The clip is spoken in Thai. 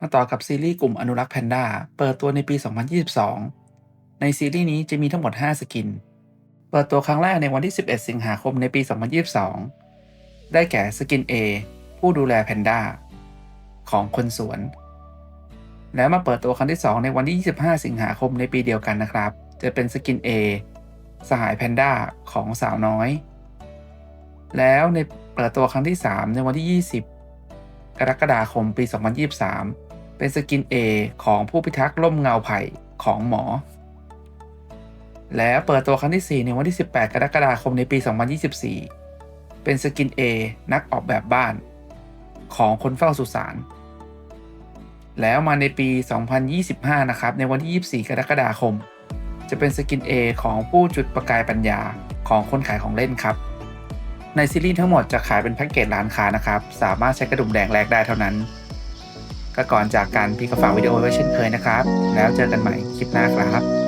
มาต่อกับซีรีส์กลุ่มอนุรักษ์แพนด้าเปิดตัวในปี 2022 ในซีรีส์นี้จะมีทั้งหมด 5 สกิน เปิดตัวครั้งแรกในวันที่ 11 สิงหาคมในปี 2022 ได้แก่สกิน A ผู้ดูแลแพนด้าของคนสวน แล้วมาเปิดตัวครั้งที่ 2 ในวันที่ 25 สิงหาคมในปีเดียวกันนะครับ จะเป็นสกิน A สหายแพนด้าของสาวน้อย แล้วในเปิดตัวครั้งที่ 3 ในวันที่ 20 กรกฎาคมปี 2023 เป็นสกิน A ของผู้พิทักษ์ร่มเงาไผ่ของหมอ แล้วเปิดตัวครั้งที่ 4 ในวันที่ 18 กรกฎาคมในปี 2024 เป็นสกิน A นักออกแบบบ้านของคนเฝ้าสุสาน แล้วมาในปี 2025 นะครับ ในวันที่ 24 กรกฎาคม จะเป็นสกิน A ของผู้จุดประกายปัญญาของคนขายของเล่นครับ ในซีรีส์ทั้งหมดจะขายเป็นแพ็กเกจร้านค้านะครับ สามารถใช้กระดุมแดงแลกได้เท่านั้น ก็ก่อนจากกันพี่ก็ฝากวิดีโอไว้เช่นเคยนะครับ แล้วเจอกันใหม่คลิปหน้าครับ